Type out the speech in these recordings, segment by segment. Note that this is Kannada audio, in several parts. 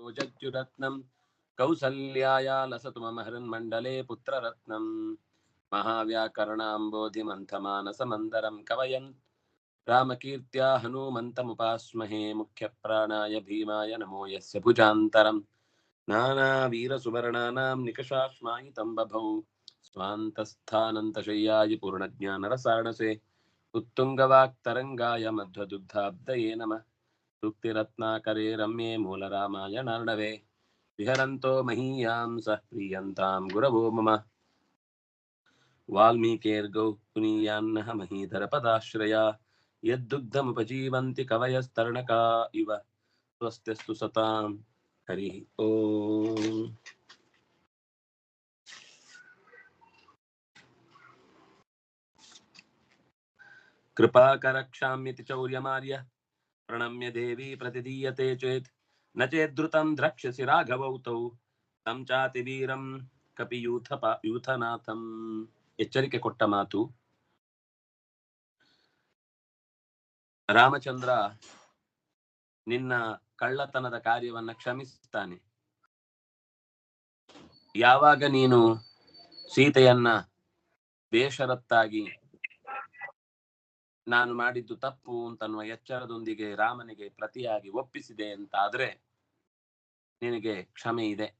रोजज्जुरत्नम् कौसल्याय लसतु मम हृन्मण्डले पुत्ररत्नम् महाव्याकरणाम्बोधिमन्थमानसमन्दरं कवयन् रामकीर्त्या हनूमन्तमुपास्महे मुख्यप्राणाय भीमाय नमो यस्य भुजान्तरम् नानावीरसुवर्णानां निकषाश्मायितं बभौ स्वान्तस्थानन्तशय्याय पूर्णज्ञानरसाणसे उत्तुङ्गवाक्तरङ्गाय मध्वदुग्धाब्दये नमः सूक्तिरत्नाकरे रम्ये मूलरामायणार्णवे विहरन्तो महीयां सः प्रीयन्तां गुरवो मम। वाल्मीकेर्गौ पुनीयान्नः महीधरपदाश्रया। यद्दुग्धमुपजीवन्ति कवयस्तर्णका इव। स्वस्त्यस्तु सतां हरिः ओम्। कृपाकरक्षाम्यति चौर्यमार्य। प्रणम्य देवी प्रतिदीयते चेत् न चेद्रुतं द्रक्ष्यसि राघवौ तौ तं ಚಾತಿವೀರಂ ಕಪಿಯೂಥಪ ಯೂಥನಾಥಂ ಎಚ್ಚರಿಕೆ ಕೊಟ್ಟ ಮಾತು ರಾಮಚಂದ್ರ ನಿನ್ನ ಕಳ್ಳತನದ ಕಾರ್ಯವನ್ನ ಕ್ಷಮಿಸುತ್ತಾನೆ ಯಾವಾಗ ನೀನು ಸೀತೆಯನ್ನ ಬೇಷರತ್ತಾಗಿ ನಾನು ಮಾಡಿದ್ದು ತಪ್ಪು ಅಂತನ್ನುವ ಎಚ್ಚರದೊಂದಿಗೆ ರಾಮನಿಗೆ ಪ್ರತಿಯಾಗಿ ಒಪ್ಪಿಸಿದೆ ಅಂತಾದ್ರೆ ನಿನಗೆ ಕ್ಷಮೆ ಇದೆ.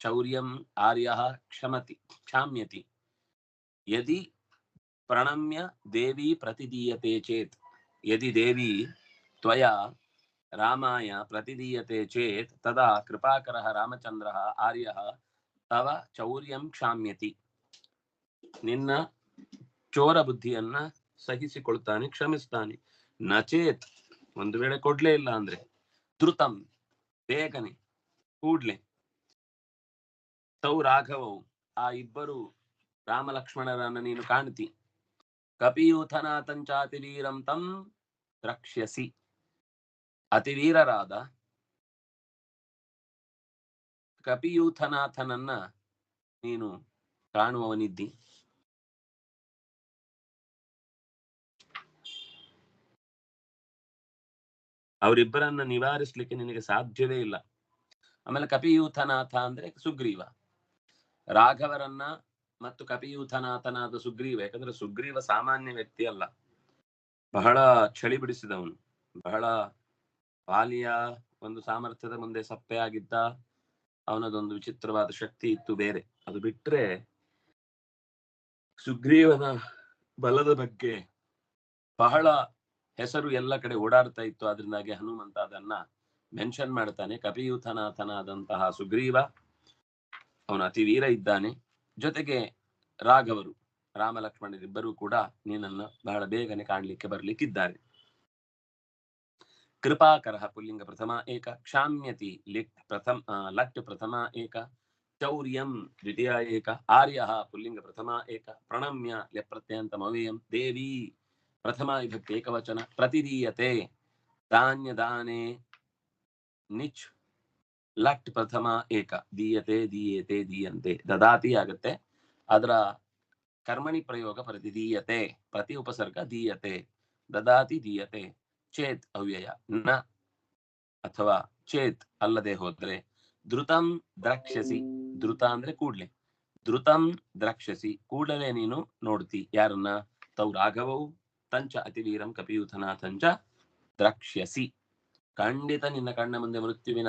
ಚೌರ್ಯಂ ಆರ್ಯ ಕ್ಷಮತಿ, ಕ್ಷಾಮ್ಯತಿ. ಯದಿ ಪ್ರಣಮ್ಯ ದೇವಿ ಪ್ರತಿದೀಯತೆ ಚೇತ್. ಯದಿ ದೇವಿ ತ್ವಯ ರಾಮಾಯ ಪ್ರತಿದೀಯತೆ ಚೇತ್. ತದಾ ಕೃಪಾಕರಃ ರಾಮಚಂದ್ರಃ ಆರ್ಯಃ ತವ ಚೌರ್ಯಂ ಕ್ಷಾಮ್ಯತಿ. ನಿನ್ನ ಚೋರ ಬುದ್ಧಿಯನ್ನ ಸಹಿಸಿಕೊಳ್ತಾನೆ, ಕ್ಷಮಿಸ್ತಾನೆ. ನಚೇತ್ ಒಂದು ವೇಳೆ ಕೊಡ್ಲೇ ಇಲ್ಲ ಅಂದ್ರೆ ಧೃತಂ ಬೇಗನೆ, ಕೂಡ್ಲೆ. ತೌ ರಾಘವವು ಆ ಇಬ್ಬರು ರಾಮ ಲಕ್ಷ್ಮಣರನ್ನ ನೀನು ಕಾಣ್ತಿ. ಕಪಿಯೂಥನಾಥಂಚಾತಿ ವೀರಂ ತಂ ರಕ್ಷ್ಯಸಿ. ಅತಿವೀರರಾದ ಕಪಿಯೂಥನಾಥನನ್ನ ನೀನು ಕಾಣುವವನಿದ್ದಿ. ಅವರಿಬ್ಬರನ್ನ ನಿವಾರಿಸ್ಲಿಕ್ಕೆ ನಿನಗೆ ಸಾಧ್ಯವೇ ಇಲ್ಲ. ಆಮೇಲೆ ಕಪಿಯೂಥನಾಥ ಅಂದ್ರೆ ಸುಗ್ರೀವ. ರಾಘವರನ್ನ ಮತ್ತು ಕಪಿಯೂಥನಾಥನಾದ ಸುಗ್ರೀವ, ಯಾಕಂದ್ರೆ ಸುಗ್ರೀವ ಸಾಮಾನ್ಯ ವ್ಯಕ್ತಿ ಅಲ್ಲ. ಬಹಳ ಚಳಿ ಬಿಡಿಸಿದವನು. ಬಹಳ ಬಾಲಿಯ ಒಂದು ಸಾಮರ್ಥ್ಯದ ಮುಂದೆ ಸಪ್ಪೆ ಆಗಿದ್ದ ಅವನದೊಂದು ವಿಚಿತ್ರವಾದ ಶಕ್ತಿ ಇತ್ತು ಬೇರೆ. ಅದು ಬಿಟ್ರೆ ಸುಗ್ರೀವನ ಬಲದ ಬಗ್ಗೆ ಬಹಳ ಹೆಸರು ಎಲ್ಲ ಕಡೆ ಓಡಾಡ್ತಾ ಇತ್ತು. ಅದರಿಂದಾಗಿ ಹನುಮಂತ ಅದನ್ನ ಮೆನ್ಷನ್ ಮಾಡ್ತಾನೆ. ಕಪಿಯೂಥನಾಥನಾದಂತಹ ಸುಗ್ರೀವ ಅವನು ಅತಿ ವೀರ ಇದ್ದಾನೆ. ಜೊತೆಗೆ ರಾಘವರು ರಾಮ ಲಕ್ಷ್ಮಣರಿಬ್ಬರೂ ಕೂಡ ನೀನನ್ನು ಬಹಳ ಬೇಗನೆ ಕಾಣ್ಲಿಕ್ಕೆ ಬರ್ಲಿಕ್ಕಿದ್ದಾರೆ. ಕೃಪಾಕರ ಪುಲ್ಲಿಂಗ ಪ್ರಥಮ ಏಕ, ಕ್ಷಾಮ್ಯತಿ ಲಿಟ್ ಪ್ರಥಮ ಲಟ್ ಪ್ರಥಮ ಏಕ, ಚೌರ್ಯಂ ದ್ವಿತೀಯ ಏಕ ಆರ್ಯ ಪುಲ್ಲಿಂಗ ಪ್ರಥಮ ಏಕ, ಪ್ರಣಮ್ಯ ಲೆಪ್ರತ್ಯಂತಮವೇಯಂ ದೇವಿ. ಪ್ರಥಮ ವಿಭಕ್ತಿ ಏಕವಚನ. ಪ್ರತಿದೀಯತೆ. ಧಾನ್ಯದಾನೆ. ನಿಚ್. ಲಟ್ ಪ್ರಥಮ ಏಕ. ದೀಯತೆ ದೀಯತೆ, ದೀಯಂತೆ. ದದಾತಿ ಆಗತ್ತೆ. ಅದರ ಕರ್ಮಣಿ ಪ್ರಯೋಗ ಪ್ರತಿದೀಯತೆ. ಪ್ರತಿ ಉಪಸರ್ಗ ದೀಯತೆ. ದದಾತಿ, ದೀಯತೆ. ಚೇತ್, ಅವ್ಯಯ. ನ ಅಥವಾ ಚೇತ್ ಅಲ್ಲದೆ ಹೋದ್ರೆ ಧೃತಂ ದ್ರಕ್ಷಸಿ. ಧೃತ ಅಂದ್ರೆ ಕೂಡ್ಲೆ. ಧೃತಂ ದ್ರಕ್ಷಸಿ. ಕೂಡಲೇ ನೀನು ನೋಡ್ತಿ. ಯಾರನ್ನ? ತೌ ರಾಘವವು ತಂಚ ಅತಿವೀರಂ ಕಪಿಯೂಥನಾಥಂಚ ದ್ರಕ್ಷ್ಯಸಿ. ಖಂಡಿತ ನಿನ್ನ ಕಣ್ಣ ಮುಂದೆ ಮೃತ್ಯುವಿನ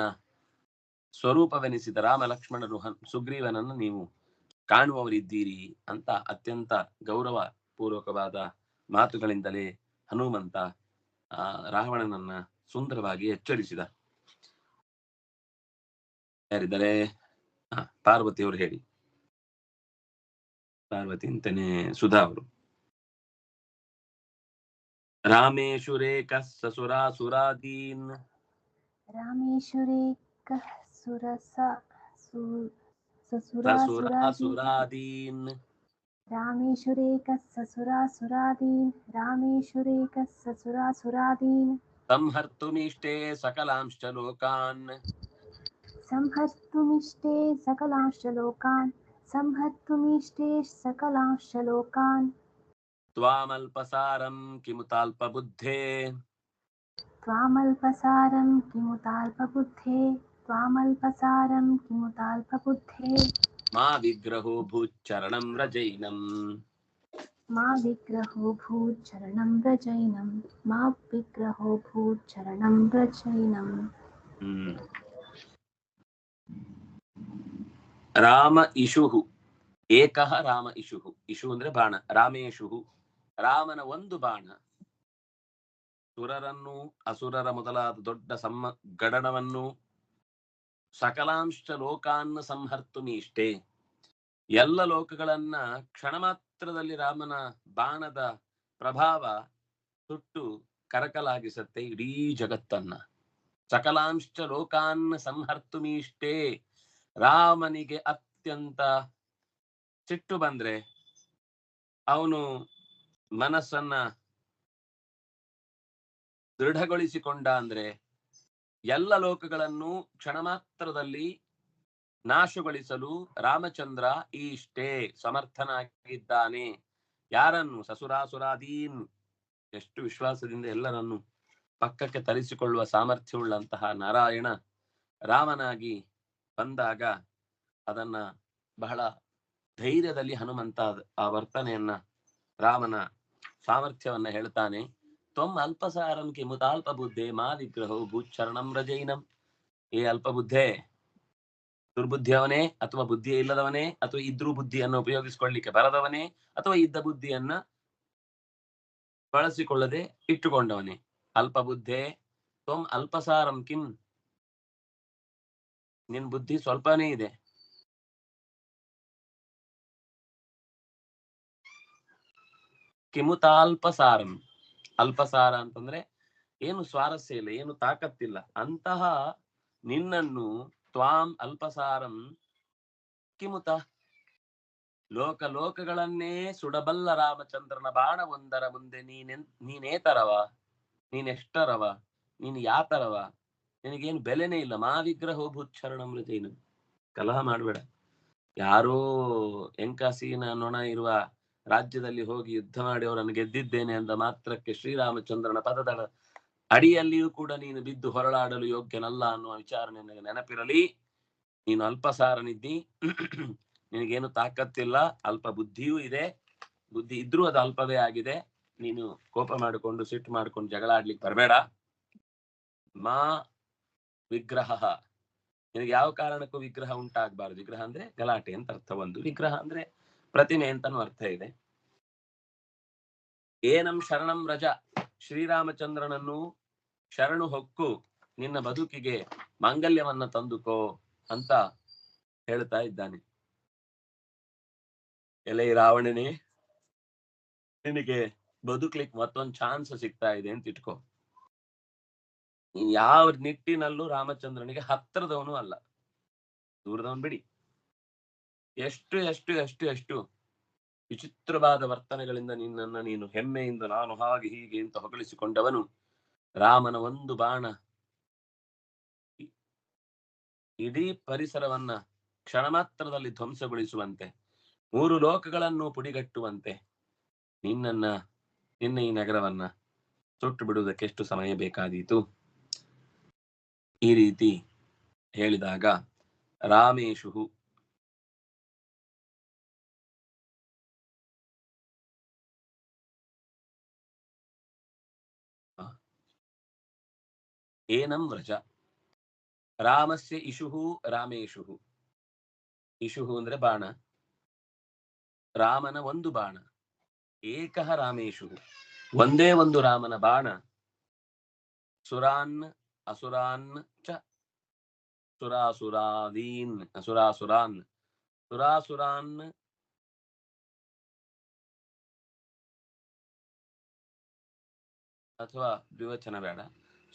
ಸ್ವರೂಪವೆನಿಸಿದ ರಾಮ ಲಕ್ಷ್ಮಣರು ಸುಗ್ರೀವನನ್ನು ನೀವು ಕಾಣುವವರಿದ್ದೀರಿ ಅಂತ ಅತ್ಯಂತ ಗೌರವ ಪೂರ್ವಕವಾದ ಮಾತುಗಳಿಂದಲೇ ಹನುಮಂತ ರಾವಣನನ್ನ ಸುಂದರವಾಗಿ ಎಚ್ಚರಿಸಿದ. ಯಾರಿದ್ದಾರೆ? ಪಾರ್ವತಿಯವರು ಹೇಳಿ. ಪಾರ್ವತಿ ಅಂತಾನೆ ಸುಧಾ ಅವರು. रामेशुरेकः ससुरासुरादीन् रामेशुरेकः सुरसा ससुरासुरादीन् रामेशुरेकः ससुरासुरादीन् रामेशुरेकः संहर्तुमिष्टे सकलांश्च लोकान्। संहर्तुमिष्टे सकलांश्च लोकान्। संहर्तुमिष्टे सकलांश्च लोकान्। त्वामल्पसारं किमुताल्पबुद्धे? त्वामल्पसारं किमुताल्पबुद्धे? त्वामल्पसारं किमुताल्पबुद्धे? मा विग्रहो भूच्चरणं व्रजैनम् मा विग्रहो भूच्चरणं व्रजैनं मा विग्रहो भूच्चरणं व्रजैनम् हम्म। राम इषुः। एकः राम इषुः। इषु अन्द्रे बाण। रामेषुः। ರಾಮನ ಒಂದು ಬಾಣ. ಸುರರನ್ನು, ಅಸುರರ ಮೊದಲಾದ ದೊಡ್ಡ ಸಮ್ಮ ಗಡಣವನ್ನು ಸಕಲಾಂಶ ಲೋಕಾನ್ನ ಸಂಹರ್ತುಮೀಷ್ಟೇ ಎಲ್ಲ ಲೋಕಗಳನ್ನ ಕ್ಷಣ ಮಾತ್ರದಲ್ಲಿ ರಾಮನ ಬಾಣದ ಪ್ರಭಾವ ಸುಟ್ಟು ಕರಕಲಾಗಿಸತ್ತೆ ಇಡೀ ಜಗತ್ತನ್ನ. ಸಕಲಾಂಶ ಲೋಕಾನ್ ಸಂಹರ್ತುಮೀಷ್ಟೇ ರಾಮನಿಗೆ ಅತ್ಯಂತ ಸಿಟ್ಟು ಬಂದ್ರೆ ಅವನು ಮನಸ್ಸನ್ನ ದೃಢಗೊಳಿಸಿಕೊಂಡ ಅಂದ್ರೆ ಎಲ್ಲ ಲೋಕಗಳನ್ನು ಕ್ಷಣ ಮಾತ್ರದಲ್ಲಿ ನಾಶಗೊಳಿಸಲು ರಾಮಚಂದ್ರ ಈಷ್ಟೇ ಸಮರ್ಥನಾಗಿದ್ದಾನೆ. ಯಾರನ್ನು? ಸಸುರಾಸುರಾದೀನ್. ಎಷ್ಟು ವಿಶ್ವಾಸದಿಂದ ಎಲ್ಲರನ್ನು ಪಕ್ಕಕ್ಕೆ ತರಿಸಿಕೊಳ್ಳುವ ಸಾಮರ್ಥ್ಯವುಳ್ಳಂತಹ ನಾರಾಯಣ ರಾಮನಾಗಿ ಬಂದಾಗ ಅದನ್ನ ಬಹಳ ಧೈರ್ಯದಲ್ಲಿ ಹನುಮಂತ ಆ ವರ್ತನೆಯನ್ನ ರಾಮನ ಸಾಮರ್ಥ್ಯವನ್ನ ಹೇಳ್ತಾನೆ, ತ್ವಂ ಅಲ್ಪಸಾರಂ ಕಿಮುತಾಲ್ಪ ಬುದ್ಧೆ ಮಾ ವಿಗ್ರಹೋ ಭೂಚರಣಂ ರಜೈನಂ. ಏ ಅಲ್ಪ ಬುದ್ಧೆ ದುರ್ಬುದ್ಧಿಯವನೇ ಅಥವಾ ಬುದ್ಧಿ ಇಲ್ಲದವನೇ ಅಥವಾ ಇದ್ರೂ ಬುದ್ಧಿಯನ್ನು ಉಪಯೋಗಿಸಿಕೊಳ್ಳಿಕ್ಕೆ ಬರದವನೇ ಅಥವಾ ಇದ್ದ ಬುದ್ಧಿಯನ್ನ ಬಳಸಿಕೊಳ್ಳದೆ ಇಟ್ಟುಕೊಂಡವನೇ. ಅಲ್ಪ ಬುದ್ಧೆ ತ್ವಂ ಅಲ್ಪಸಾರಂ ಕಿಂ ನಿನ್ ಬುದ್ಧಿ ಸ್ವಲ್ಪನೇ ಇದೆ. ಕಿಮುತಾಲ್ಪಸಾರಂ. ಅಲ್ಪಸಾರ ಅಂತಂದ್ರೆ ಏನು ಸ್ವಾರಸ್ಯ ಇಲ್ಲ, ಏನು ತಾಕತ್ತಿಲ್ಲ. ಅಂತಹ ನಿನ್ನನ್ನು ತ್ವಾಂ ಅಲ್ಪಸಾರಂ ಕಿಮುತ. ಲೋಕ ಲೋಕಗಳನ್ನೇ ಸುಡಬಲ್ಲ ರಾಮಚಂದ್ರನ ಬಾಣ ಒಂದರ ಮುಂದೆ ನೀನೆನ್ ನೀನೇತರವ, ನೀನೆಷ್ಟರವ, ನೀನು ಯಾತರವ? ನಿನಗೇನು ಬೆಲೆನೇ ಇಲ್ಲ. ಮಾ ಹೋಗು ಭೂಚರಣಂ ರಜೈನು ಕಲಹ ಮಾಡಬೇಡ. ಯಾರೋ ಎಂಕಾಸೀನ ನೊಣ ಇರುವ ರಾಜ್ಯದಲ್ಲಿ ಹೋಗಿ ಯುದ್ಧ ಮಾಡಿ ಅವರನ್ನು ಗೆದ್ದಿದ್ದೇನೆ ಅಂದ ಮಾತ್ರಕ್ಕೆ ಶ್ರೀರಾಮಚಂದ್ರನ ಪದದ ಅಡಿಯಲ್ಲಿಯೂ ಕೂಡ ನೀನು ಬಿದ್ದು ಹೊರಳಾಡಲು ಯೋಗ್ಯನಲ್ಲ ಅನ್ನುವ ವಿಚಾರ ನಿನಗೆ ನೆನಪಿರಲಿ. ನೀನು ಅಲ್ಪಸಾರನಿದ್ದಿ. ನಿನಗೇನು ತಾಕತ್ತಿಲ್ಲ, ಅಲ್ಪ ಬುದ್ಧಿಯೂ ಇದೆ. ಬುದ್ಧಿ ಇದ್ರೂ ಅದು ಅಲ್ಪವೇ ಆಗಿದೆ. ನೀನು ಕೋಪ ಮಾಡಿಕೊಂಡು, ಸಿಟ್ಟು ಮಾಡಿಕೊಂಡು ಜಗಳ ಆಡ್ಲಿಕ್ಕೆ ಬರಬೇಡ. ಮಾ ವಿಗ್ರಹ. ನಿನಗೆ ಯಾವ ಕಾರಣಕ್ಕೂ ವಿಗ್ರಹ ಉಂಟಾಗಬಾರದು. ವಿಗ್ರಹ ಅಂದ್ರೆ ಗಲಾಟೆ ಅಂತ ಅರ್ಥ. ಒಂದು ವಿಗ್ರಹ ಅಂದ್ರೆ ಪ್ರತಿಮೆ ಅಂತಾನು ಅರ್ಥ ಇದೆ. ಏನಂ ಶರಣಂ ರಜ, ಶ್ರೀರಾಮಚಂದ್ರನನ್ನು ಶರಣು ಹೊಕ್ಕು, ನಿನ್ನ ಬದುಕಿಗೆ ಮಾಂಗಲ್ಯವನ್ನ ತಂದುಕೋ ಅಂತ ಹೇಳ್ತಾ ಇದ್ದಾನೆ. ಎಲೆ ರಾವಣನೇ, ನಿನಗೆ ಬದುಕ್ಲಿಕ್ಕೆ ಮತ್ತೊಂದು ಚಾನ್ಸ್ ಸಿಗ್ತಾ ಇದೆ ಅಂತ ಇಟ್ಕೋ. ಯಾವ ನಿಟ್ಟಿನಲ್ಲೂ ರಾಮಚಂದ್ರನಿಗೆ ಹತ್ತಿರದವನು ಅಲ್ಲ. ದೂರದವನ್ ಬಿಡಿ. ಎಷ್ಟು ಎಷ್ಟು ಎಷ್ಟು ಎಷ್ಟು ವಿಚಿತ್ರವಾದ ವರ್ತನೆಗಳಿಂದ ನಿನ್ನನ್ನ ನೀನು ಹೆಮ್ಮೆಯಿಂದ ನಾನು ಹಾಗೆ ಹೀಗೆ ಅಂತ ಹೊಗಳಿಸಿಕೊಂಡವನು. ರಾಮನ ಒಂದು ಬಾಣ. ಇಡೀ ಪರಿಸರವನ್ನ ಕ್ಷಣ ಮಾತ್ರದಲ್ಲಿ ಧ್ವಂಸಗೊಳಿಸುವಂತೆ, ಮೂರು ಲೋಕಗಳನ್ನು ಪುಡಿಗಟ್ಟುವಂತೆ ನಿನ್ನನ್ನ, ನಿನ್ನ ಈ ನಗರವನ್ನ ಸುಟ್ಟು ಬಿಡುವುದಕ್ಕೆ ಎಷ್ಟು ಸಮಯ ಬೇಕಾದೀತು? ಈ ರೀತಿ ಹೇಳಿದಾಗ ರಾಮೇಶು ಏನಂ ವ್ರಜ. ರಾಮಸ್ಯ ಇಶುಹು ರಾಮೇಶುಹು. ಇಶುಹು ಅಂದ್ರೆ ಬಾಣ. ರಾಮನ ಒಂದು ಬಾಣ. ಏಕಃ ರಾಮೇಶು ಒಂದೇ ಒಂದು ರಾಮನ ಬಾಣ. ಸುರಾನ್, ಅಸುರಾನ್ ಚ. ಸುರಾಸುರಾದೀನ್, ಅಸುರಾಸುರಾನ್. ಸುರಾಸುರಾನ್ ಅಥವಾ ದ್ವಿವಚನ ಬೇಡ.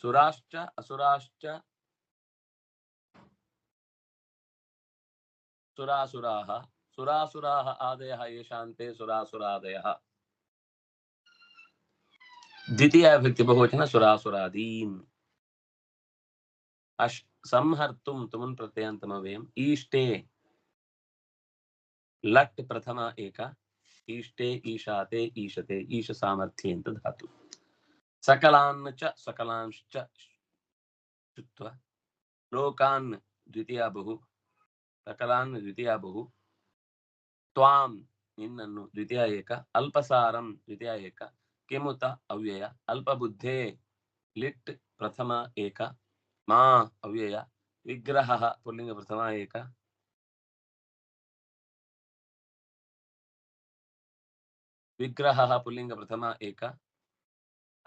सुराश्च, असुराश्च। सुरासुराः सुरासुराः आदयः येषां ते सुरासुरादयः। द्वितीयाविभक्तिबहुवचन सुरासुरादीन्। अश् संहर्तुं तुमुन् प्रत्ययान्तमव्ययम् ईष्टे, लट् प्रथमा एका। ईष्टे ईशाते ईशते ईशसामर्थ्येन्त धातु। ಸಾಮರ್ಥ್ಯೆ ಅಂತ ಧಾತು ಸಕಲಾನ್ ಚ ಸಕಲಾಂಶ್ಚ ಶುತ್ವ ಲೋಕಾನ್ ದ್ವಿತೀಯ ಬಹು ಸಕಲಾನ್ ದ್ವಿತೀಯ ಬಹು ತ್ವಾಂ ನಿನ್ನನ್ನು ದ್ವಿತೀಯ ಏಕ ಅಲ್ಪಸಾರಂ ದ್ವಿತೀಯ ಏಕ ಕಿಮುತ ಅವ್ಯಯ ಅಲ್ಪಬುದ್ಧೇ ಲಿಟ್ ಪ್ರಥಮ ಏಕ ಮಾ ಅವ್ಯಯ ವಿಗ್ರಹ ಪುಲ್ಲಿಂಗ ಪ್ರಥಮ ಏಕ ವಿಗ್ರಹ ಪುಲ್ಲಿಂಗ ಪ್ರಥಮ ಏಕ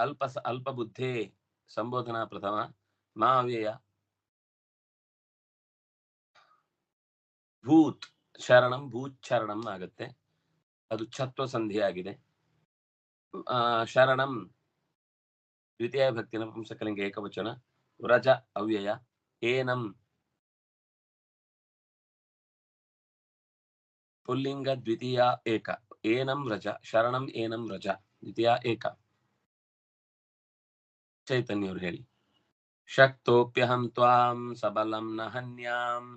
ಅಲ್ಪ ಅಲ್ಪಬುದ್ಧೇ ಸಂಬೋಧನಾ ಪ್ರಥಮ. ಮಾ ಅವ್ಯಯ. ಭೂತ್, ಶರಣಂ ಭೂತ್ ಶರಣಂ ಆಗುತ್ತೆ. ಅದು ಛತ್ವ ಸಂಧಿಯಾಗಿದೆ. ಶರಣಂ, ದ್ವಿತೀಯ ಭಕ್ತಿ ನಪುಂಸಕಲಿಂಗ ಏಕವಚನ. ವ್ರಜ, ಅವ್ಯಯ. ಏನಂ, ಪುಲ್ಲಿಂಗ ದ್ವಿತೀಯ ಏಕ. ಏನಂ ವ್ರಜ, ಶರಣಂ ಏನಂ ವ್ರಜ, ದ್ವಿತೀಯ ಏಕ. चैतन्युर्हि शक्तोऽप्यहं त्वां सबलं न हन्याम्।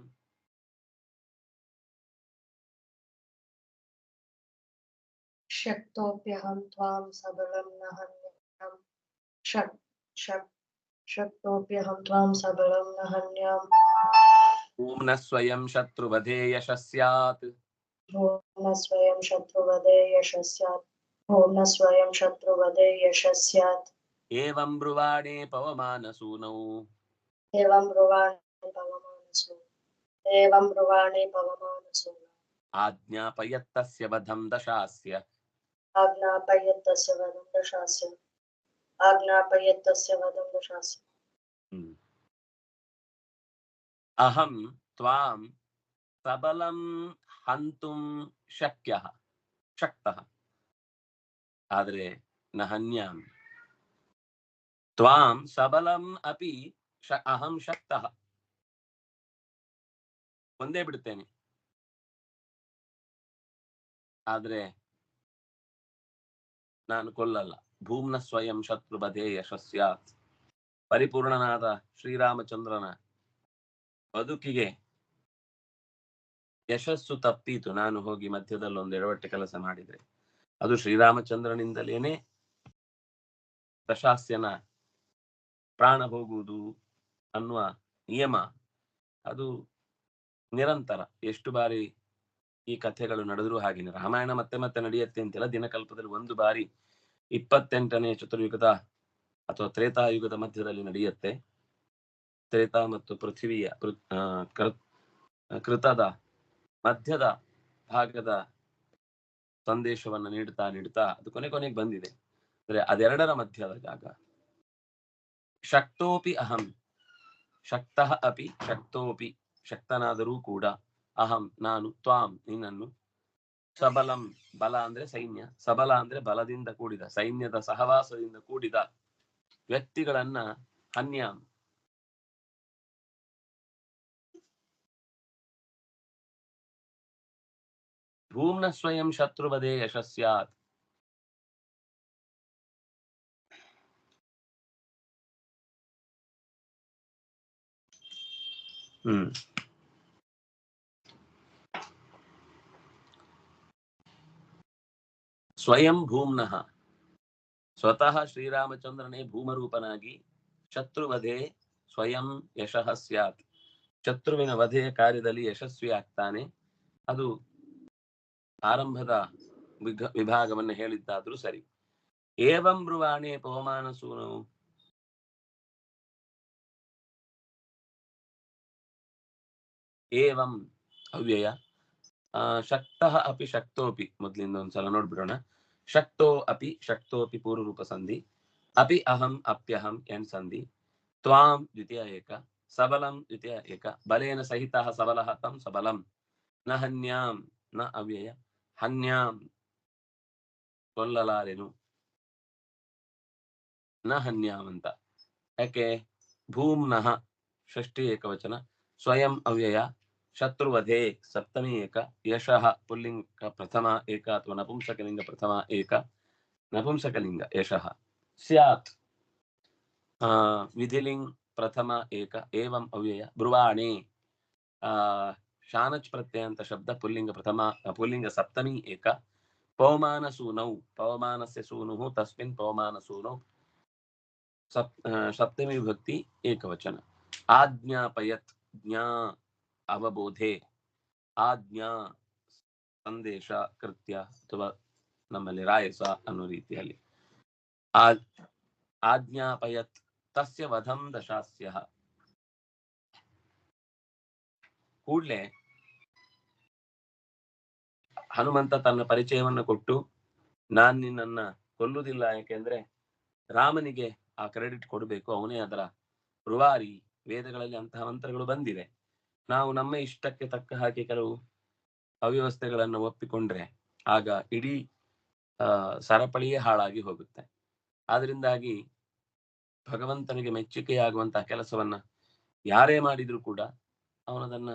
शक्तोऽप्यहं त्वां सबलं न हन्यां शक् शक् शक्तोऽप्यहं त्वां सबलं न हन्याम्। ॐ न स्वयं शत्रुवधे यशः स्यात् ॐ न स्वयं शत्रुवधे यशः स्यात् ॐ न स्वयं शत्रुवधे यशः स्यात् एवं ब्रुवाणे पवमानसूनौ एवं ब्रुवाणे पवमानसु एवं ब्रुवाणे पवमानसु आज्ञापयत्तस्य वधं दशास्य आज्ञापयत्तस्य वदं दशास्य आज्ञापयत्तस्य वदं दशास्य हम्म। अहं त्वां सबलं हन्तुं शक्यः शक्तः ಆದರೆ ನ ಹನ್ಯಾಮಿ ತ್ವಾಂ ಸಬಲಂ ಅಪಿ ಅಹಂ ಶಕ್ತಃ ಒಂದೇ ಬಿಡ್ತೇನೆ। ಆದ್ರೆ ನಾನು ಕೊಲ್ಲಲ್ಲ। ಭೂಮ್ನ ಸ್ವಯಂ ಶತ್ರು ಬಧೆ ಯಶಸ್ಯ ಪರಿಪೂರ್ಣನಾದ ಶ್ರೀರಾಮಚಂದ್ರನ ಬದುಕಿಗೆ ಯಶಸ್ಸು ತಪ್ಪೀತು। ನಾನು ಹೋಗಿ ಮಧ್ಯದಲ್ಲಿ ಒಂದು ಎಡವಟ್ಟೆ ಕೆಲಸ ಮಾಡಿದ್ರೆ। ಅದು ಶ್ರೀರಾಮಚಂದ್ರನಿಂದಲೇನೆ ಪ್ರಶಾಸ್ಯನ ಪ್ರಾಣ ಹೋಗುವುದು ಅನ್ನುವ ನಿಯಮ, ಅದು ನಿರಂತರ. ಎಷ್ಟು ಬಾರಿ ಈ ಕಥೆಗಳು ನಡೆದರೂ ಹಾಗೇನೆ. ರಾಮಾಯಣ ಮತ್ತೆ ಮತ್ತೆ ನಡೆಯುತ್ತೆ ಅಂತಿಲ್ಲ ದಿನಕಲ್ಪದಲ್ಲಿ ಒಂದು ಬಾರಿ ಇಪ್ಪತ್ತೆಂಟನೇ ಚತುರ್ಯುಗದ ಅಥವಾ ತ್ರೇತಾಯುಗದ ಮಧ್ಯದಲ್ಲಿ ನಡೆಯುತ್ತೆ. ತ್ರೇತಾ ಮತ್ತು ಪೃಥ್ವಿಯ ಕೃತದ ಮಧ್ಯದ ಭಾಗದ ಸಂದೇಶವನ್ನ ನೀಡ್ತಾ ನೀಡ್ತಾ ಅದು ಕೊನೆ ಕೊನೆಗೆ ಬಂದಿದೆ. ಅಂದ್ರೆ ಅದೆರಡರ ಮಧ್ಯದ ಜಾಗ. ಶಕ್ತೋಪಿ ಅಹಂ ಶಕ್ತಃ ಅಪಿ ಶಕ್ತೋಪಿ ಶಕ್ತನಾದರೂ ಕೂಡ ಅಹಂ ನಾನು ತ್ವಾಂ ನಿನ್ನನ್ನು ಸಬಲಂ ಬಲ ಅಂದ್ರೆ ಸೈನ್ಯ ಸಬಲ ಅಂದ್ರೆ ಬಲದಿಂದ ಕೂಡಿದ ಸೈನ್ಯದ ಸಹವಾಸದಿಂದ ಕೂಡಿದ ವ್ಯಕ್ತಿಗಳನ್ನ ಹನ್ಯಾಂ ಭೂಮ್ನ ಸ್ವಯಂ ಶತ್ರುವದೇ ಯಶಸ್ಯಾತ್। ಸ್ವಯಂ ಭೂಮ್ನಃ. ಸ್ವತಃ ಶ್ರೀರಾಮಚಂದ್ರನೇ ಭೂಮರೂಪನಾಗಿ ಶತ್ರುವಧೆ ಸ್ವಯಂ ಯಶಃ ಸ್ಯಾತ್. ಶತ್ರುವಿನ ವಧೆಯ ಕಾರ್ಯದಲ್ಲಿ ಯಶಸ್ವಿ ಆಗ್ತಾನೆ ಅದು ಆರಂಭದ ವಿಭಾಗವನ್ನು ಹೇಳಿದ್ದಾದ್ರೂ ಸರಿ. ಏವಂ ಬ್ರುವಾಣೆ ಪವಮಾನ ಏವಂ ಅವ್ಯಯ ಆ, ಶಕ್ತಃ ಅಪಿ ಶಕ್ತೋಪಿ ಮೊದ್ಲಿಂದ ಒಂದ್ಸಲ ನೋಡ್ಬಿಡೋಣ ಶಕ್ತೋ ಅಪಿ ಶಕ್ತೋಪಿ ಪೂರ್ವರೂಪ ಸಂಧಿ ಅಪಿ ಅಹಂ ಅಪ್ಯಹಂ ಎನ್ ಸಂಧಿ ತ್ವಾಂ ದ್ವಿತೀಯ ಏಕ ಸಬಲಂ ದ್ವಿತೀಯ ಏಕ ಬಲೇನ ಸಹಿತ ಸಬಲಃ ತಂ ಸಬಲಂ ನ ಹನ್ಯಾಂ ನ ಅವ್ಯಯ ಹನ್ಯಾಂ ಕೊಲ್ಲಲಾರೆನು ನ ಹನ್ಯಾಂ ಅಂತ ಯಾಕೆ ಭೂಮ್ನಃ ಷಷ್ಠಿ ಏಕವಚನ ಸ್ವಯಂ ಅವ್ಯಯ ಶತ್ರುವಧೆ ಸಪ್ತಮಿ ಏಕ ಯಶಃ ಪುಲ್ಲಿಂಗ ಪ್ರಥಮ ಏಕ ಅಥವಾ ನಪುಂಸಕಲಿಂಗ ಪ್ರಥಮ ಏಕ ನಪುಂಸಕಲಿಂಗ ಯಶಃ ಸ್ಯಾತ್ ಆ, ವಿಧಿಲಿಂಗ್ ಪ್ರಥಮ ಏಕ ಏವಂ ಅವ್ಯಯ ಬ್ರುವಾಣೆ ಆ ಶಾನಚ್ ಪ್ರತ್ಯಯ ಅಂತ ಶಬ್ದ ಪುಲ್ಲಿಂಗ ಪ್ರಥಮ ಪುಲ್ಲಿಂಗ ಸಪ್ತಮಿ ಏಕ ಪವಮಾನ ಸೂನೌ ಪವಮಾನಸ್ಯ ಸೂನುಃ ತಸ್ಮಿನ್ ಪವಮಾನ ಸೂನೌ ಸಪ್ ಆ, ಅವಬೋಧೆ. ಆಜ್ಞಾ ಸಂದೇಶ ಕೃತ್ಯ ಅಥವಾ ನಮ್ಮಲ್ಲಿ ರಾಯಸ ಅನ್ನೋ ರೀತಿಯಲ್ಲಿ. ಆ ಆಜ್ಞಾಪಯತ್ ತಸ್ಯ ವಧಂ ದಶಾಸ್ಯ. ಕೂಡ್ಲೆ ಹನುಮಂತ ತನ್ನ ಪರಿಚಯವನ್ನು ಕೊಟ್ಟು, ನಾನ್ ನಿನ್ನನ್ನ ಕೊಲ್ಲುವುದಿಲ್ಲ ಯಾಕೆಂದ್ರೆ ರಾಮನಿಗೆ ಆ ಕ್ರೆಡಿಟ್ ಕೊಡಬೇಕು, ಅವನೇ ಅದರ ರುವಾರಿ. ವೇದಗಳಲ್ಲಿ ಅಂತಹ ಮಂತ್ರಗಳು ಬಂದಿವೆ. ನಾವು ನಮ್ಮ ಇಷ್ಟಕ್ಕೆ ತಕ್ಕ ಹಾಗೆ ಕೆಲವು ಅವ್ಯವಸ್ಥೆಗಳನ್ನು ಒಪ್ಪಿಕೊಂಡ್ರೆ ಆಗ ಇಡೀ ಸರಪಳಿಯೇ ಹಾಳಾಗಿ ಹೋಗುತ್ತೆ. ಆದ್ರಿಂದಾಗಿ ಭಗವಂತನಿಗೆ ಮೆಚ್ಚುಗೆಯಾಗುವಂತಹ ಕೆಲಸವನ್ನ ಯಾರೇ ಮಾಡಿದ್ರು ಕೂಡ ಅವನದನ್ನ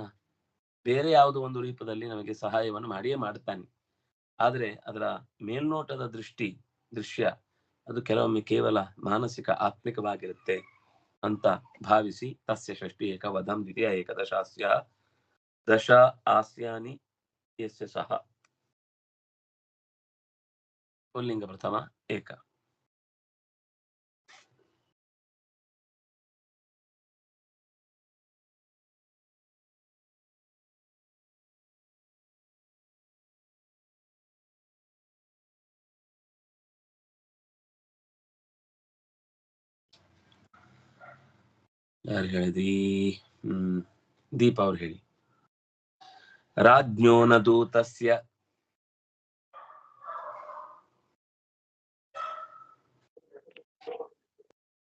ಬೇರೆ ಯಾವುದೋ ಒಂದು ರೂಪದಲ್ಲಿ ನಮಗೆ ಸಹಾಯವನ್ನು ಮಾಡಿಯೇ ಮಾಡ್ತಾನೆ. ಆದ್ರೆ ಅದರ ಮೇಲ್ನೋಟದ ದೃಷ್ಟಿ, ದೃಶ್ಯ ಅದು ಕೆಲವೊಮ್ಮೆ ಕೇವಲ ಮಾನಸಿಕ, ಆತ್ಮಿಕವಾಗಿರುತ್ತೆ. ಅಂತ ಭಾವಿಸಿ ತಸ್ಯ ಷಷ್ಠಿ ಏಕ ವಧಂ ದ್ವಿತೀಯ ಏಕದಶಾಸ್ಯ ದಶ ಆಸ್ಯಾನಿ ಯಸ್ಯ ಸಹ. ಪುಲ್ಲಿಂಗ ಯಾರು ಹೇಳಿದ್ರಿ ಹ್ಮ್ ದೀಪ ಅವ್ರು ಹೇಳಿ ರಾಜ್ಞೋ ನ ದೂತಸ್ಯ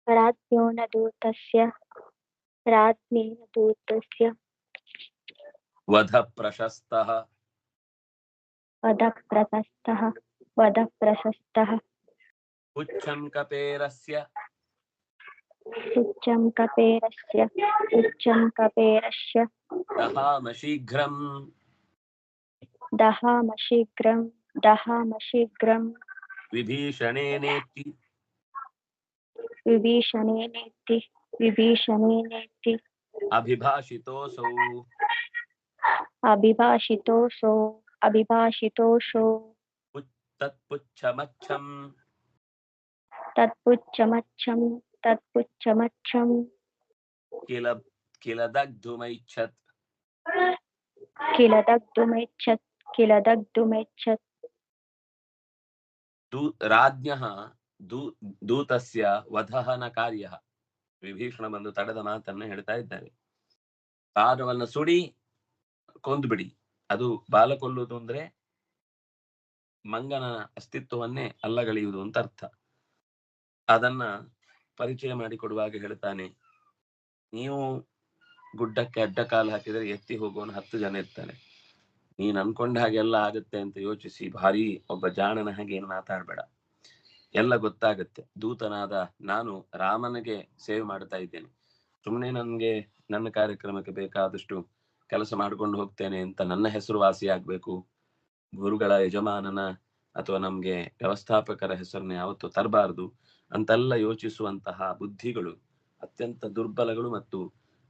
राज्ञो न दूतस्य राज्ञेन दूतस्य ವಧ ಪ್ರಶಸ್ತಃ वधः प्रशस्तः वधः प्रशस्तः ಉಚ್ಚಂ ಕಪೇರಸ್ಯ उच्चम कपेरस्य उच्चम कपेरस्य दहामशीघ्रम्। दहामशीघ्रम् दहामशीघ्रम्। विभीषणे नेति विभीषणे नेति विभीषणे नेति अभिभाषितोऽसौ। अभिभाषितोऽसौ अभिभाषितोऽसौ। तत्पुच्छमच्छम् तत्पुच्छमच्छम् तत्पुच्छमच्छं ಕಿಲ ಕಿಲ ದಗ್ಧುಮೈಚ್ಛತ್ किल दग्धुमेच्छत् किल दग्धुमेच्छत् ದೂ ರಾಜ್ಞಃ ದೂ ದೂತಸ್ಯ ವಧಃ ನ ಕಾರ್ಯ ವಿಭೀಷಣ ಬಂದು ತಡೆದ ಮಾತನ್ನ ಹೇಳ್ತಾ ಇದ್ದಾರೆ ಪಾದವನ್ನ ಸುಡಿ ಕೊಂದು ಬಿಡಿ ಅದು ಬಾಲ ಕೊಲ್ಲುವುದು ಅಂದ್ರೆ ಮಂಗನ ಅಸ್ತಿತ್ವವನ್ನೇ ಅಲ್ಲಗಳೆಯುವುದು ಅಂತ ಅರ್ಥ ಅದನ್ನ ಪರಿಚಯ ಮಾಡಿಕೊಡುವಾಗ ಹೇಳ್ತಾನೆ, ನೀವು ಗುಡ್ಡಕ್ಕೆ ಅಡ್ಡ ಕಾಲು ಹಾಕಿದರೆ ಎತ್ತಿ ಹೋಗುವನು ಹತ್ತು ಜನ ಇರ್ತಾನೆ. ನೀನ್ ಅನ್ಕೊಂಡ ಹಾಗೆ ಎಲ್ಲ ಆಗುತ್ತೆ ಅಂತ ಯೋಚಿಸಿ ಭಾರಿ ಒಬ್ಬ ಜಾಣನ ಹಾಗೆ ಏನು ಮಾತಾಡ್ಬೇಡ. ಎಲ್ಲ ಗೊತ್ತಾಗುತ್ತೆ. ದೂತನಾದ ನಾನು ರಾಮನಿಗೆ ಸೇವೆ ಮಾಡ್ತಾ ಇದ್ದೇನೆ. ಸುಮ್ಮನೆ ನನ್ಗೆ ನನ್ನ ಕಾರ್ಯಕ್ರಮಕ್ಕೆ ಬೇಕಾದಷ್ಟು ಕೆಲಸ ಮಾಡ್ಕೊಂಡು ಹೋಗ್ತೇನೆ ಅಂತ ನನ್ನ ಹೆಸರು ವಾಸಿ ಆಗ್ಬೇಕು ಗುರುಗಳ ಯಜಮಾನನ ಅಥವಾ ನಮ್ಗೆ ವ್ಯವಸ್ಥಾಪಕರ ಹೆಸರನ್ನ ಯಾವತ್ತೂ ತರಬಾರದು ಅಂತೆಲ್ಲ ಯೋಚಿಸುವಂತಹ ಬುದ್ಧಿಗಳು ಅತ್ಯಂತ ದುರ್ಬಲಗಳು ಮತ್ತು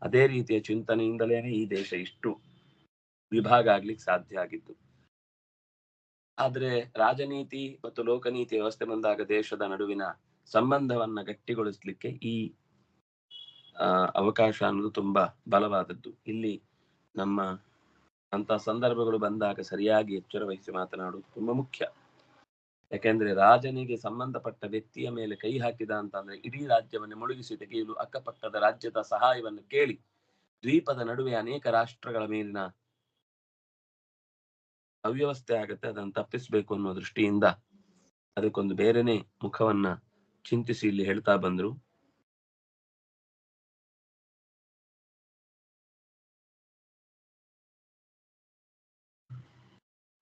ಅದೇ ರೀತಿಯ ಚಿಂತನೆಯಿಂದಲೇನೆ ಈ ದೇಶ ಇಷ್ಟು ವಿಭಾಗ ಆಗ್ಲಿಕ್ಕೆ ಸಾಧ್ಯ ಆಗಿದ್ದು. ಆದ್ರೆ ರಾಜನೀತಿ ಮತ್ತು ಲೋಕನೀತಿ ವ್ಯವಸ್ಥೆ ಬಂದಾಗ ದೇಶದ ನಡುವಿನ ಸಂಬಂಧವನ್ನ ಗಟ್ಟಿಗೊಳಿಸ್ಲಿಕ್ಕೆ ಈ ಅವಕಾಶ ಅನ್ನೋದು ತುಂಬಾ ಬಲವಾದದ್ದು. ಇಲ್ಲಿ ನಮ್ಮ ಅಂತ ಸಂದರ್ಭಗಳು ಬಂದಾಗ ಸರಿಯಾಗಿ ಎಚ್ಚರ ವಹಿಸಿ ಮಾತನಾಡುವುದು ತುಂಬಾ ಮುಖ್ಯ. ಯಾಕೆಂದ್ರೆ ರಾಜನಿಗೆ ಸಂಬಂಧಪಟ್ಟ ವ್ಯಕ್ತಿಯ ಮೇಲೆ ಕೈ ಹಾಕಿದ ಅಂತಂದ್ರೆ ಇಡೀ ರಾಜ್ಯವನ್ನು ಮುಳುಗಿಸಿ ತೆಗೆಯಲು ಅಕ್ಕಪಕ್ಕದ ರಾಜ್ಯದ ಸಹಾಯವನ್ನು ಕೇಳಿ ದ್ವೀಪದ ನಡುವೆ ಅನೇಕ ರಾಷ್ಟ್ರಗಳ ಮೇಲಿನ ಅವ್ಯವಸ್ಥೆ ಆಗುತ್ತೆ, ಅದನ್ನು ತಪ್ಪಿಸ್ಬೇಕು ಅನ್ನೋ ದೃಷ್ಟಿಯಿಂದ ಅದಕ್ಕೊಂದು ಬೇರೆನೆ ಮುಖವನ್ನ ಚಿಂತಿಸಿ ಇಲ್ಲಿ ಹೇಳ್ತಾ ಬಂದ್ರು.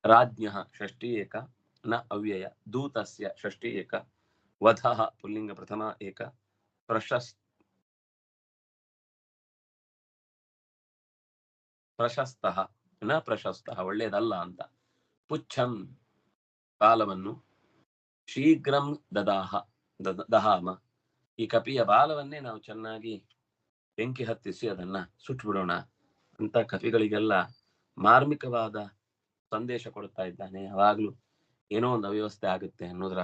ರಾಜ್ಞ ಷಷ್ಠಿ ಏಕ. ನ ಅವ್ಯಯ, ದೂತಸ್ಯ ಷಷ್ಠಿ ಏಕ, ವಧಃ ಪುಲ್ಲಿಂಗ ಪ್ರಥಮ ಏಕ ಪ್ರಶಸ್ ಪ್ರಶಸ್ತಃ, ನ ಪ್ರಶಸ್ತ ಒಳ್ಳೇದಲ್ಲ ಅಂತ. ಪುಚ್ಛನ್ ಬಾಲವನ್ನು ಶೀಘ್ರಂ ದದಾಹ ದದ- ದಹಾಮ. ಈ ಕಪಿಯ ಬಾಲವನ್ನೇ ನಾವು ಚೆನ್ನಾಗಿ ಬೆಂಕಿ ಹತ್ತಿಸಿ ಅದನ್ನ ಸುಟ್ಬಿಡೋಣ ಅಂತ ಕಪಿಗಳಿಗೆಲ್ಲ ಮಾರ್ಮಿಕವಾದ ಸಂದೇಶ ಕೊಡ್ತಾ ಇದ್ದಾನೆ. ಯಾವಾಗ್ಲೂ ಏನೋ ಒಂದು ಅವ್ಯವಸ್ಥೆ ಆಗುತ್ತೆ ಅನ್ನೋದ್ರ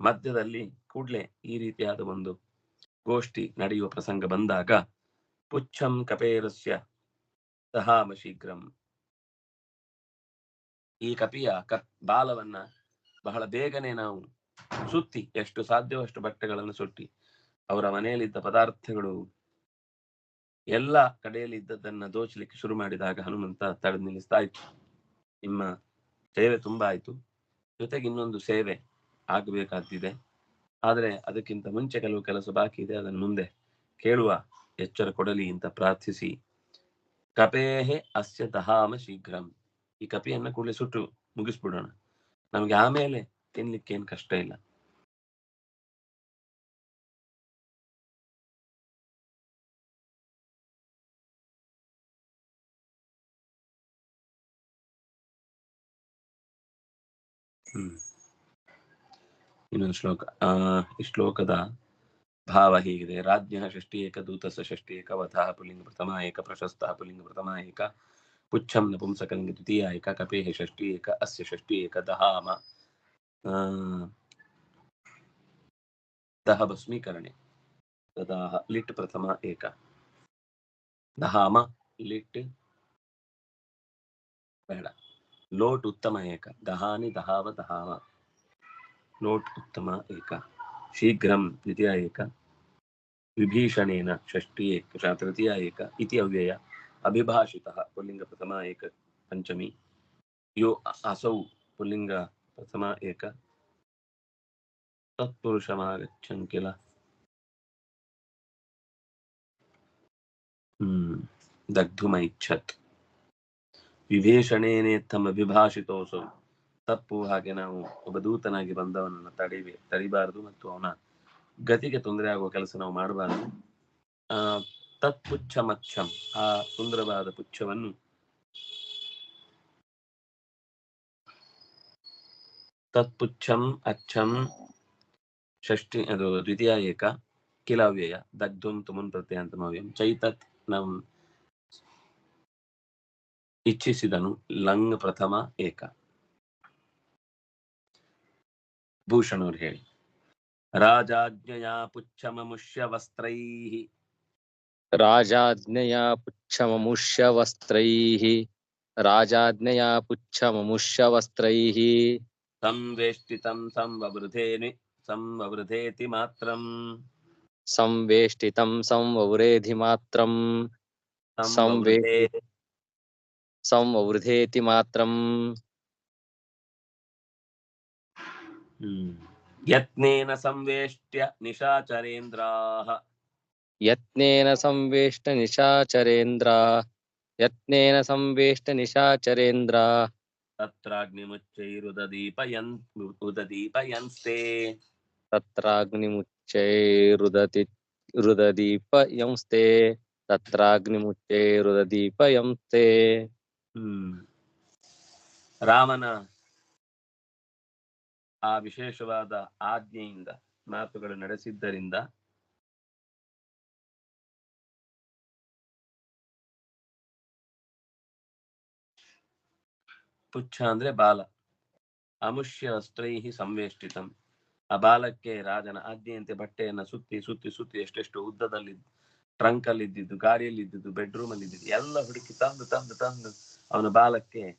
ಮಧ್ಯದಲ್ಲಿ ಕೂಡ್ಲೆ ಈ ರೀತಿಯಾದ ಒಂದು ಗೋಷ್ಠಿ ನಡೆಯುವ ಪ್ರಸಂಗ ಬಂದಾಗ ಪುಚ್ಛಂ ಕಪೇರಸ್ಯ ಸಹಾಮ ಶೀಘ್ರಂ ಈ ಕಪಿಯ ಕ ಬಾಲವನ್ನ ಬಹಳ ಬೇಗನೆ ನಾವು ಸುತ್ತಿ ಎಷ್ಟು ಸಾಧ್ಯವೋ ಅಷ್ಟು ಬಟ್ಟೆಗಳನ್ನು ಸುಟ್ಟಿ ಅವರ ಮನೆಯಲ್ಲಿದ್ದ ಪದಾರ್ಥಗಳು ಎಲ್ಲ ಕಡೆಯಲ್ಲಿ ಇದ್ದದ್ದನ್ನ ದೋಚಲಿಕ್ಕೆ ಶುರು ಮಾಡಿದಾಗ ಹನುಮಂತ ತಡೆದು ನಿಲ್ಲಿಸ್ತಾ ಇತ್ತು. ನಿಮ್ಮ ಸೇವೆ ತುಂಬಾ ಆಯ್ತು. ಜೊತೆಗೆ ಇನ್ನೊಂದು ಸೇವೆ ಆಗಬೇಕಾಗ್ತಿದೆ. ಆದರೆ ಅದಕ್ಕಿಂತ ಮುಂಚೆ ಕೆಲವು ಕೆಲಸ ಬಾಕಿ ಇದೆ ಅದನ್ನು ಮುಂದೆ ಕೇಳುವ ಎಚ್ಚರ ಕೊಡಲಿ ಅಂತ ಪ್ರಾರ್ಥಿಸಿ. ಕಪೇಹೆ ಅಸ್ಯ ದಹಾಮ ಶೀಘ್ರಂ. ಈ ಕಪಿಯನ್ನ ಕೂಡಲೇ ಸುಟ್ಟು ಮುಗಿಸ್ಬಿಡೋಣ. ನಮ್ಗೆ ಆಮೇಲೆ ತಿನ್ಲಿಕ್ಕೆ ಏನ್ ಕಷ್ಟ ಇಲ್ಲ. ಹ್ಮ್. ಇನ್ನೊಂದು ಶ್ಲೋಕ. ಆ, ಈ ಶ್ಲೋಕದ ಭಾವ ಹೀಗಿದೆ. ರಾಜ್ಯ ಷಷ್ಠಿ ಏಕ ದೂತಸ ಷಷ್ಠಿ ಏಕ, ವಧಃ ಪುಲಿಂಗ ಪ್ರಥಮ ಏಕ, ಪ್ರಶಸ್ತ ಪುಲಿಂಗ ಪ್ರಥಮ ಏಕ, ಪುಚ್ಛಂ ನಪುಂಸಕಲಿಂಗ ದ್ವಿತೀಯ ಏಕ, ಕಪೇಹ ಷಷ್ಠಿ ಏಕ, ಅಸ್ಯ ಷಷ್ಠಿ ಏಕ, ದಹಾಮ. ದಹ ಭಸ್ಮೀಕರಣೆ. ದದಾಹ, ಲಿಟ್ ಪ್ರಥಮ ಏಕ. ದಹಾಮ, ಲಿಟ್ ಬೇಡ. ಲೋಟ್ ಉತ್ತಮ ಏಕ ದಹಾನಿ ದಹಾವ ದಹಾವ ಲೋಟ್ ಉತ್ತಮ ಏಕ ಶೀಘ್ರಂ ದ್ವಿತೀಯ ಏಕ ವಿಭೀಷಣೇನ ಷಷ್ಠಿ ಏಕ ಶ- ತೃತೀಯ ಏಕ ಇತಿ ಅವ್ಯಯ ಅಭಿಭಾಷಿತಃ ಪುಲ್ಲಿಂಗ ಪ್ರಥಮ ಏಕ ಪಂಚಮಿ ಯೋ ಅ- ಅಸೌ ಪುಲ್ಲಿಂಗ ಪ್ರಥಮ ಏಕ ತತ್ಪುರುಷಮಾಗಚ್ಚನ್ ಕಿಲ ಹ್ಮ್ ದಗ್ಧುಮೈಚ್ಛತ್ ವಿಭೀಷಣೇನೇತ್ತಮ ವಿಭಾಷಿತೋಸು. ತಪ್ಪು ಹಾಗೆ ನಾವು ಒಬ್ಬ ದೂತನಾಗಿ ಬಂದವನನ್ನು ತಡಿಬೇ ತಡಿಬಾರದು ಮತ್ತು ಅವನ ಗತಿಗೆ ತೊಂದರೆ ಆಗುವ ಕೆಲಸ ನಾವು ಮಾಡಬಾರದು. ಆ ತತ್ಪುಚ್ಛ ಮಚ್ಛಂ ಆ ಸುಂದರವಾದ ಪುಚ್ಛವನ್ನು ತತ್ಪುಚ್ಛಂ ಅಚ್ಚಂ, ಷಷ್ಠಿ, ಅದು ದ್ವಿತೀಯ ಏಕ, ಕಿಲವ್ಯಯ, ದಗ್ಧುಂ ತುಮುನ್ ಪ್ರತ್ಯಂತಮವ್ಯಂ ಚೈತತ್ ನಂ ಇಚ್ಛಿಸಿದನು ಲಂಗ್ ಪ್ರಥಮ ಏಕ ಭೂಷಣವ್ರು ಹೇಳಿ ರಾಜಾಜ್ಞೆಯ ಪುಚ್ಛಮುಷ್ಯ ವಸ್ತ್ರೈ ರಾಜಾಜ್ಞೆಯ ಪುಚ್ಛಮುಷ್ಯ ವಸ್ತ್ರೈ ರಾಜಾಜ್ಞೆಯ ಪುಚ್ಛಮುಷ್ಯ ವಸ್ತ್ರೈ ಸಂವೇಷ್ಟಿತಂ ಸಂವೃಧೇನಿ ಸಂವೃಧೇತಿ ಮಾತ್ರಂ ಸಂವೇಷ್ಟಿತಂ ಸಂವೃಧೇತಿ ಮಾತ್ರಂ ಸಂವೇಷ್ಟಿ సంవృధేతి మాత్రం. యత్నేన సంవేష్ట్య నిశాచరేంద్రాః. యత్నేన సంవేష్ట నిశాచరేంద్రా. యత్నేన సంవేష్ట నిశాచరేంద్రా. తత్రాగ్నిముచ్చైరుదీపయన్ ఉదదీపయంస్తే తత్రాగ్నిముచ్చైరుదతి రుదదీపయంస్తే. తత్రాగ్నిముచ్చైరుదీపయంస్తే ರಾಮನ ಆ ವಿಶೇಷವಾದ ಆಜ್ಞೆಯಿಂದ ಮಾತುಗಳು ನಡೆಸಿದ್ದರಿಂದ ಪುಚ್ಛ ಅಂದ್ರೆ ಬಾಲ. ಅಮುಷ್ಯ ಅಸ್ತ್ರೈಹಿ ಸಂವೇಷ್ಟಿತಂ. ಆ ಬಾಲಕ್ಕೆ ರಾಜನ ಆಜ್ಞೆಯಂತೆ ಬಟ್ಟೆಯನ್ನ ಸುತ್ತಿ ಸುತ್ತಿ ಸುತ್ತಿ ಎಷ್ಟೆಷ್ಟು ಉದ್ದದಲ್ಲಿ ಟ್ರಂಕ್ ಅಲ್ಲಿ ಇದ್ದಿದ್ದು ಗಾಡಿಯಲ್ಲಿ ಇದ್ದಿದ್ದು ಬೆಡ್ರೂಮ್ ಅಲ್ಲಿ ಇದ್ದಿದ್ದು ಎಲ್ಲ ಹುಡುಕಿ ತಂದು ತಂದು ತಂದು ಬಾಲಕ್ಕೆ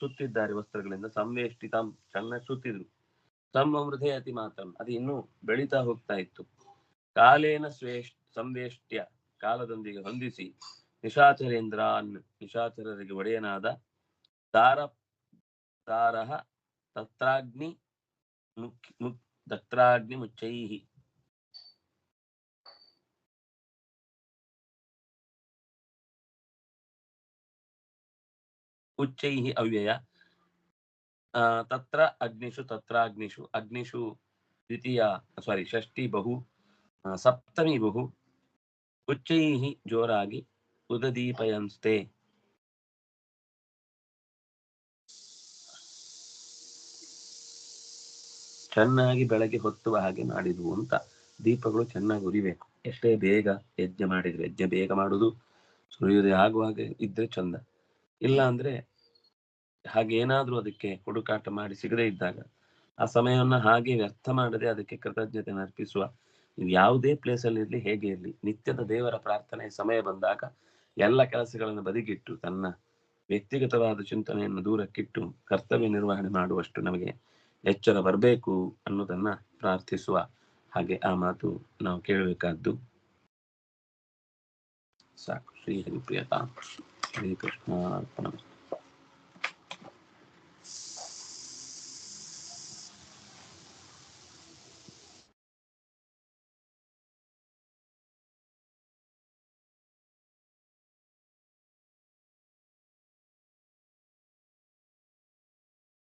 ಸುತ್ತಿದ್ದಾರೆ ವಸ್ತ್ರಗಳಿಂದ. ಸಂವೇಷ್ಟಿತಂ ಚೆನ್ನಾಗಿ ಸುತ್ತಿದ್ರು. ತಮ್ಮ ಅತಿ ಮಾತ್ರ ಅದು ಇನ್ನೂ ಬೆಳೀತಾ ಹೋಗ್ತಾ ಇತ್ತು. ಕಾಲೇನ ಸ್ವೇಷ್ ಸಂವೇಷ್ಟ್ಯ ಕಾಲದೊಂದಿಗೆ ಹೊಂದಿಸಿ ನಿಶಾಚರೇಂದ್ರ ನಿಶಾಚರರಿಗೆ ಒಡೆಯನಾದ ತಾರ ತಾರಹ ತತ್ರಾಗ್ನಿ ಮುಖ್ ಮುಕ್ ತತ್ರಾಗ್ನಿ ಮುಚ್ಚೈಹಿ. ಉಚ್ಚೈಹಿ ಅವ್ಯಯ ತತ್ರ ಅಗ್ನಿಷು ತತ್ರ ಅಗ್ನಿಷು ಅಗ್ನಿಷು ದ್ವಿತೀಯ ಸಾರಿ ಷಷ್ಠಿ ಬಹು ಸಪ್ತಮಿ ಬಹು ಉಚ್ಚೈಹಿ ಜೋರಾಗಿ ಉದದೀಪಯಂಸ್ತೆ ಚೆನ್ನಾಗಿ ಬೆಳಗ್ಗೆ ಹೊತ್ತುವ ಹಾಗೆ ಮಾಡಿದ್ವು ಅಂತ ದೀಪಗಳು ಚೆನ್ನಾಗಿ ಉರಿಬೇಕು ಎಷ್ಟೇ ಬೇಗ ಯಜ್ಞ ಮಾಡಿದ್ರೆ, ಯಜ್ಞ ಬೇಗ ಮಾಡುದು ಸೂರ್ಯೋದಯ ಆಗುವಾಗ ಇದ್ರೆ ಚಂದ. ಇಲ್ಲ ಅಂದ್ರೆ ಹಾಗೇನಾದ್ರೂ ಅದಕ್ಕೆ ಹುಡುಕಾಟ ಮಾಡಿ ಸಿಗದೇ ಇದ್ದಾಗ, ಆ ಸಮಯವನ್ನ ಹಾಗೆ ವ್ಯರ್ಥ ಮಾಡದೆ ಅದಕ್ಕೆ ಕೃತಜ್ಞತೆ ಅರ್ಪಿಸುವ ಯಾವುದೇ ಪ್ಲೇಸ್ ಅಲ್ಲಿ ಇರ್ಲಿ, ಹೇಗೆ ಇರ್ಲಿ, ನಿತ್ಯದ ದೇವರ ಪ್ರಾರ್ಥನೆ ಸಮಯ ಬಂದಾಗ ಎಲ್ಲ ಕೆಲಸಗಳನ್ನು ಬದಿಗಿಟ್ಟು ತನ್ನ ವ್ಯಕ್ತಿಗತವಾದ ಚಿಂತನೆಯನ್ನು ದೂರಕ್ಕಿಟ್ಟು ಕರ್ತವ್ಯ ನಿರ್ವಹಣೆ ಮಾಡುವಷ್ಟು ನಮಗೆ ಎಚ್ಚರ ಬರಬೇಕು ಅನ್ನೋದನ್ನ ಪ್ರಾರ್ಥಿಸುವ ಹಾಗೆ ಆ ಮಾತು ನಾವು ಕೇಳಬೇಕಾದ್ದು. ಸಾಕು. ಶ್ರೀ ಹರಿಪ್ರಿಯತಾ. eh, pues.